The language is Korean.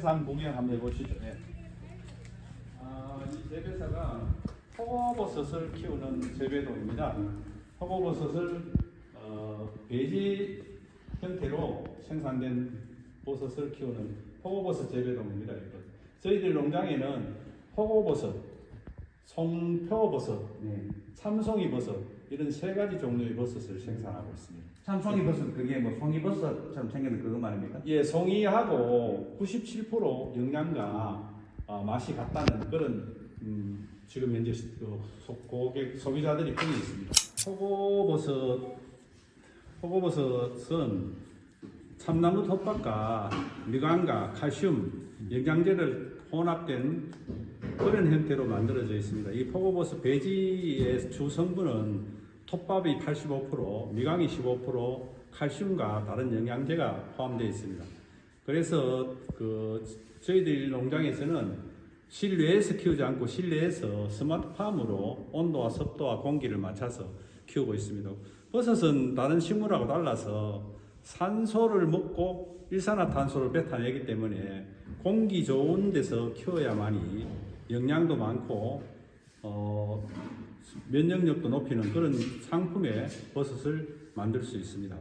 구경 한번 해보시죠. 예. 아, 이 재배사가 허거버섯을 키우는 재배동입니다. 허거버섯을 어, 배지 형태로 생산된 버섯을 키우는 허거버섯 재배동입니다. 이거. 저희들 농장에는 허거버섯, 송표버섯, 네. 참송이버섯 이런 세 가지 종류의 버섯을 생산하고 있습니다. 참송이버섯 그게 뭐 송이버섯처럼 생기는 그거 말입니까? 예, 송이하고 97% 영양과 어, 맛이 같다는 그런 음, 지금 현재 그 소- 고객 소비자들이 거기 있습니다. 호고버섯, 호고버섯은 참나무 톱밥과 미관과 칼슘, 영양제를 혼합된 그런 형태로 만들어져 있습니다. 이 포고버섯 배지의 주 성분은 톱밥이 85%, 미강이 15%, 칼슘과 다른 영양제가 포함되어 있습니다. 그래서 그 저희들 농장에서는 실내에서 키우지 않고 실내에서 스마트팜으로 온도와 습도와 공기를 맞춰서 키우고 있습니다. 버섯은 다른 식물하고 달라서 산소를 먹고 일산화탄소를 뱉어내기 때문에 공기 좋은 데서 키워야만이 영양도 많고 어, 면역력도 높이는 그런 상품의 버섯을 만들 수 있습니다.